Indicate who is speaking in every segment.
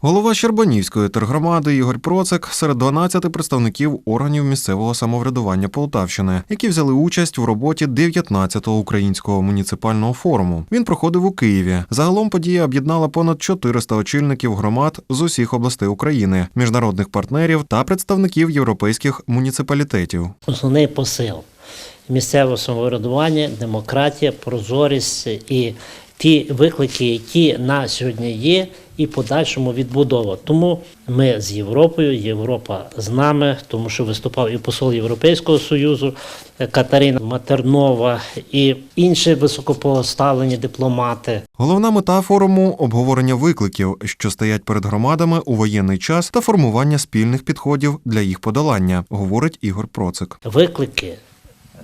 Speaker 1: Голова Щербанівської тергромади Ігор Процик серед 12 представників органів місцевого самоврядування Полтавщини, які взяли участь в роботі 19-го українського муніципального форуму. Він проходив у Києві. Загалом подія об'єднала понад 400 очільників громад з усіх областей України, міжнародних партнерів та представників європейських муніципалітетів.
Speaker 2: Основний посил місцевого самоврядування, демократія, прозорість і ті виклики, які на сьогодні є, і подальшому відбудова. Тому ми з Європою, Європа з нами, тому що виступав і посол Європейського Союзу е, Катерина Матернова, і інші високопоставлені дипломати.
Speaker 1: Головна мета форуму обговорення викликів, що стоять перед громадами у воєнний час, та формування спільних підходів для їх подолання, говорить Ігор Процик.
Speaker 2: виклики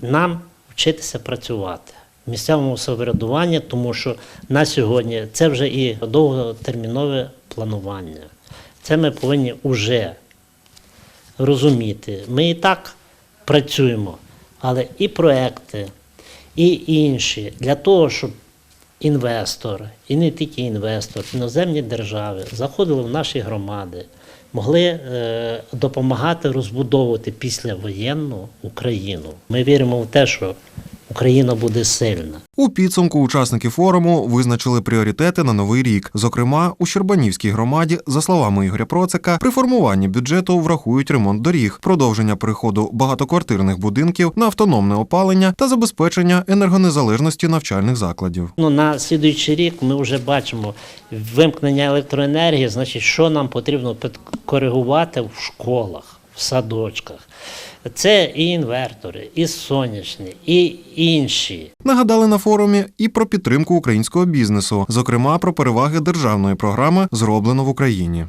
Speaker 2: нам вчитися працювати місцевому самоврядуванні, тому що на сьогодні це вже і довготермінове планування. Це ми повинні вже розуміти. Ми і так працюємо, але і проекти, і інші для того, щоб інвестор, і не тільки інвестор, іноземні держави заходили в наші громади, могли е, допомагати розбудовувати післявоєнну Україну. Ми віримо в те, що Україна буде сильна.
Speaker 1: У підсумку учасники форуму визначили пріоритети на новий рік. Зокрема, у Щербанівській громаді, за словами Ігоря Процика, при формуванні бюджету врахують ремонт доріг, продовження переходу багатоквартирних будинків на автономне опалення та забезпечення енергонезалежності навчальних закладів.
Speaker 2: Ну, на слідуючий рік ми вже бачимо вимкнення електроенергії, значить, що нам потрібно підкоригувати в школах, в садочках. Це і інвертори, і сонячні, і інші.
Speaker 1: Нагадали на форумі і про підтримку українського бізнесу, зокрема про переваги державної програми зроблено в Україні.